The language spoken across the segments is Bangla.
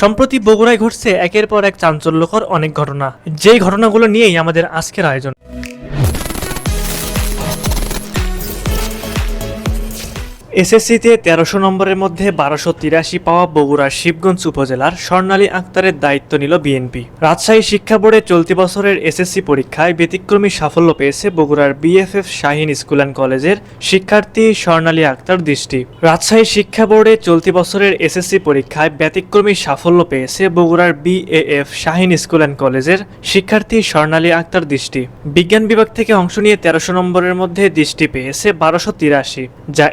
সম্প্রতি বগুড়ায় ঘটছে একের পর এক চাঞ্চল্যকর অনেক ঘটনা। যেই ঘটনাগুলো নিয়েই আমাদের আজকের আয়োজন। এসএসসিতে তেরোশো নম্বরের মধ্যে বারোশো তিরাশি পাওয়া বগুড়ার শিবগঞ্জ উপজেলার স্বর্ণালী আক্তারের দায়িত্ব নিল বিএনপি। রাজশাহী শিক্ষা বোর্ডে চলতি বছরের এসএসসি পরীক্ষায় ব্যতিক্রমী সাফল্য পেয়েছে বগুড়ার বিএফএফ শাহিন স্কুল অ্যান্ড কলেজের শিক্ষার্থী স্বর্ণালী আক্তার দৃষ্টি। রাজশাহী শিক্ষা বোর্ডে চলতি বছরের এসএসসি পরীক্ষায় ব্যতিক্রমী সাফল্য পেয়েছে বগুড়ার বিএএফ শাহিন স্কুল অ্যান্ড কলেজের শিক্ষার্থী স্বর্ণালী আক্তার দৃষ্টি। বিজ্ঞান বিভাগ থেকে অংশ নিয়ে তেরোশো নম্বরের মধ্যে দৃষ্টি পেয়েছে বারোশো তিরাশি, যা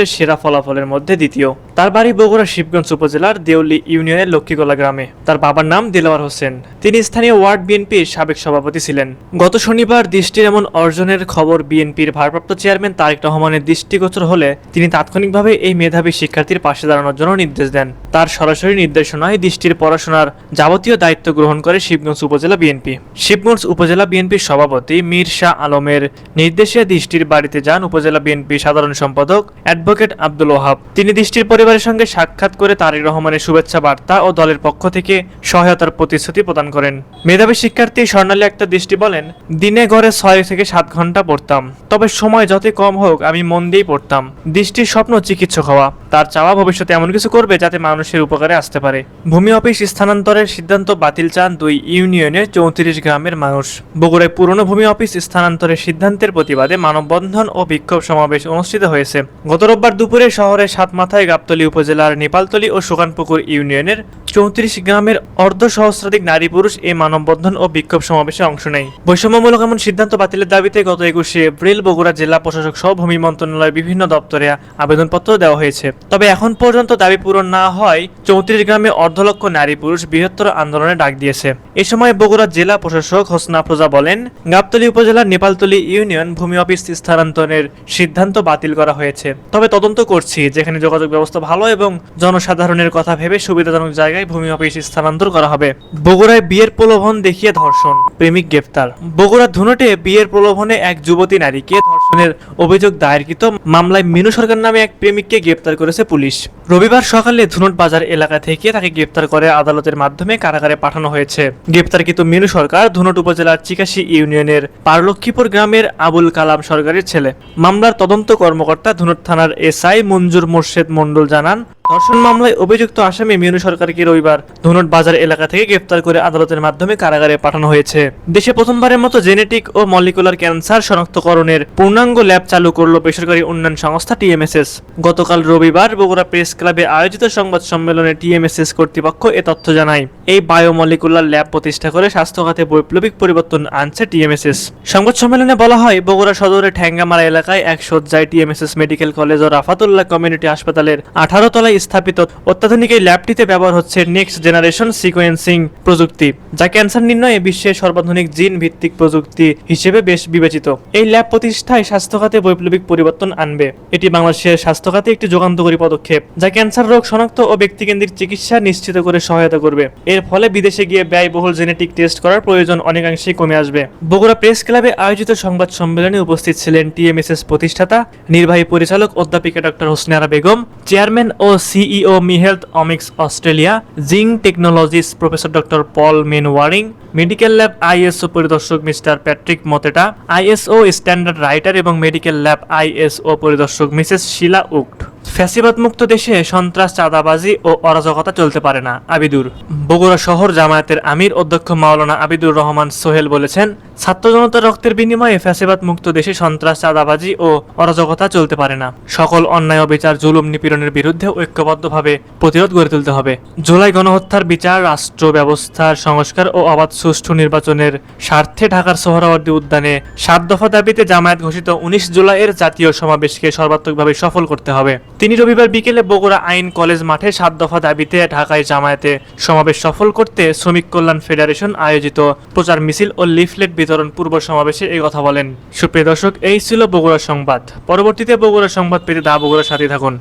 এবছরের সেরা ফলাফলের মধ্যে দ্বিতীয়। তার বাড়ি বগুড়া শিবগঞ্জ উপজেলার দেউলি ইউনিয়নের লক্ষ্মীগোলা গ্রামে। তার বাবার নাম দিলওয়ার হোসেন। তিনি স্থানীয় ওয়ার্ড বিএনপির সাবেক সভাপতি ছিলেন। গত শনিবার দৃষ্টির এমন অর্জনের খবর বিএনপির ভারপ্রাপ্ত চেয়ারম্যান তারেক রহমানের দৃষ্টিগোচর হলে তিনি তাৎক্ষণিকভাবে এই মেধাবী শিক্ষার্থীর পাশে দাঁড়ানোর জন্য নির্দেশ দেন। তার সরাসরি নির্দেশনায় দৃষ্টির পড়াশোনার যাবতীয় দায়িত্ব গ্রহণ করে শিবগঞ্জ উপজেলা বিএনপি। শিবগঞ্জ উপজেলা বিএনপির সভাপতি মীর শাহ আলমের নির্দেশে দৃষ্টির বাড়িতে যান উপজেলা বিএনপি সাধারণ সম্পাদক অ্যাডভোকেট আব্দুল ওহাব। তিনি দৃষ্টির পরিবারের সঙ্গে সাক্ষাৎ করে তারেক রহমানের শুভেচ্ছা বার্তা ও দলের পক্ষ থেকে সহায়তার প্রতিশ্রুতি প্রদান করেন। মেধাবী শিক্ষার্থী স্বর্ণালী একটা দৃষ্টি বলেন, দিনে গড়ে ছয় থেকে সাত ঘণ্টা পড়তাম। তবে সময় যতই কম হোক, আমি মন দিয়েই পড়তাম। দৃষ্টির স্বপ্ন চিকিৎসক হওয়া। তার চাওয়া ভবিষ্যতে এমন কিছু করবে যাতে মানুষের উপকারে আসতে পারে। ভূমি অফিস স্থানান্তরের সিদ্ধান্ত বাতিল চান দুই ইউনিয়নের চৌত্রিশ গ্রামের মানুষ। বগুড়ায় পুরনো ভূমি অফিস স্থানান্তরের সিদ্ধান্তের প্রতিবাদে মানববন্ধন ও বিক্ষোভ সমাবেশ অনুষ্ঠিত হয়েছে। গত রোববার দুপুরে শহরের সাতমাথায় গাবতলী উপজেলার নেপালতলী ও সুকানপুকুর ইউনিয়নের চৌত্রিশ গ্রামের অর্ধ সহস্রাধিক নারী পুরুষ এই মানববন্ধন ও বিক্ষোভ সমাবেশে অংশ নেয়। বৈষম্যমূলক এমন সিদ্ধান্ত বাতিলের দাবিতে গত একুশে এপ্রিল বগুড়া জেলা প্রশাসক সহ ভূমি মন্ত্রণালয়ের বিভিন্ন দপ্তরে আবেদনপত্র দেওয়া হয়েছে। তবে এখন পর্যন্ত দাবি পূরণ না হয় চৌত্রিশ গ্রামে অর্ধলক্ষ নারী পুরুষ বৃহত্তর আন্দোলনে ডাক দিয়েছে। এ সময় বগুড়া জেলা প্রশাসক হোসনা ফোজা বলেন, গাবতলী উপজেলার নেপালতলী ইউনিয়ন ভূমি অফিস স্থানান্তরের সিদ্ধান্ত বাতিল করা হয়েছে। তবে তদন্ত করছি, যেখানে যোগাযোগ ব্যবস্থা ভালো এবং জনসাধারণের কথা ভেবে সুবিধাজনক জায়গায় ভূমি অফিস স্থানান্তর করা হবে। বগুড়ায় বিয়ের প্রলোভন দেখিয়ে ধর্ষণ, প্রেমিক গ্রেফতার বগুড়া ধুনটে বিয়ের প্রলোভনে এক যুবতী নারীকে ধর্ষণের অভিযোগ দায়েরকৃত মামলায় মিনু সরকার নামে এক প্রেমিককে গ্রেপ্তার করেছে পুলিশ। রবিবার সকালে ধুনট বাজার এলাকা থেকে তাকে গ্রেপ্তার করে আদালতের মাধ্যমে কারাগারে পাঠানো হয়েছে। গ্রেপ্তারকৃত মিনু সরকার ধুনট উপজেলার চিকাশি ইউনিয়নের পারলক্ষীপুর গ্রামের আবুল কালাম সরকারের ছেলে। মামলার তদন্ত কর্মকর্তা ধুনট থানার এসআই মঞ্জুর মোর্শেদ মণ্ডল জানান ধর্ষণ মামলায় অভিযুক্ত আসামি মিনু সরকারকে রবিবার ধনুট বাজার এলাকা থেকে গ্রেফতার করে আদালতের মাধ্যমে কারাগারে পাঠানো হয়েছে। দেশে প্রথমবারের মতো জেনেটিক ও মলিকুলার ক্যান্সার শনাক্তকরণের পূর্ণাঙ্গ ল্যাব চালু করল বেসরকারি উন্নয়ন সংস্থা টিএমএসএস। গতকাল রবিবার বগুড়া প্রেস ক্লাবে আয়োজিত সংবাদ সম্মেলনে টিএমএসএস কর্তৃপক্ষ এ তথ্য জানায়। এই বায়োমলিকুলার ল্যাব প্রতিষ্ঠা করে স্বাস্থ্য খাতে বৈপ্লবিক পরিবর্তন আনছে টিএমএসএস। সংবাদ সম্মেলনে বলা হয়, বগুড়া সদরের ঠ্যাঙ্গামারা এলাকায় এক সজ্জায় টিএমএসএস মেডিকেল কলেজ ও রাফাতুল্লাহ কমিউনিটি হাসপাতালের আঠারো তলায় স্থাপিত। অত্যাধুনিক এই ল্যাবটিতে ব্যবহার হচ্ছে নেক্সট জেনারেশন সিকোয়েন্সিং প্রযুক্তি, যা ক্যান্সার নির্ণয়ে বিশ্বের সর্বাধুনিক জিন ভিত্তিক প্রযুক্তি হিসেবে বেশ বিবেচিত। এই ল্যাব প্রতিষ্ঠায় স্বাস্থ্য খাতে বৈপ্লবিক পরিবর্তন আনবে। এটি বাংলাদেশের স্বাস্থ্য খাতে একটি যুগান্তকারী পদক্ষেপ, যা ক্যান্সার রোগ শনাক্ত ও ব্যক্তিকেন্দ্রিক চিকিৎসা নিশ্চিত করে সহায়তা করবে। এর ফলে বিদেশে গিয়ে ব্যয়বহুল জেনেটিক টেস্ট করার প্রয়োজন অনেকাংশেই কমে আসবে। বগুড়া প্রেস ক্লাবে আয়োজিত সংবাদ সম্মেলনে উপস্থিত ছিলেন টিএমএসএস প্রতিষ্ঠাতা, নির্বাহী পরিচালক অধ্যাপিকা ডক্টর হোসনারা বেগম, চেয়ারম্যান ও CEO me health omics Australia Xing technologies professor doctor Paul Mainwaring medical lab ISO পরিদর্শক মিস্টার প্যাট্রিক মতেটা আইএসও স্ট্যান্ডার্ড রাইটার এবং মেডিকেল ল্যাব আইএসও পরিদর্শক মিসেস শিলা উক্ট ফ্যাসিবাদ মুক্ত দেশে সন্ত্রাস, চাঁদাবাজি ও অরাজকতা চলতে পারে না, আবিদুর। বগুড়া শহর জামায়াতের আমির অধ্যক্ষ মাওলানা আবিদুর রহমান সোহেল বলেছেন ছাত্র জনতার রক্তের বিনিময়ে ফ্যাসিবাদ মুক্ত দেশে সন্ত্রাস, চাঁদাবাজি ও অরাজকতা চলতে পারে না। সকল অন্যায়, অবিচার, জুলুম নিপীড়নের বিরুদ্ধে ঐক্যবদ্ধভাবে প্রতিরোধ গড়ে তুলতে হবে। জুলাই গণহত্যার বিচার, রাষ্ট্র ব্যবস্থার সংস্কার ও অবাধ সুষ্ঠু নির্বাচনের স্বার্থে ঢাকার সোহরাওয়ার্দী উদ্যানে সাত দফা দাবিতে জামায়াত ঘোষিত উনিশ জুলাইয়ের জাতীয় সমাবেশকে সর্বাত্মকভাবে সফল করতে হবে। তিনি রবিবার বিকেলে বগুড়া আইন কলেজ মাঠে সাত দফা দাবিতে ঢাকায় জামায়াতে সমাবেশ সফল করতে শ্রমিক কল্যাণ ফেডারেশন আয়োজিত প্রচার মিছিল ও লিফলেট বিতরণ পূর্ব সমাবেশে এই কথা বলেন। সুপ্রিয় দর্শক, এই ছিল বগুড়া সংবাদ। পরবর্তীতে বগুড়া সংবাদ পেতে দা বগুড়ার সাথে থাকুন।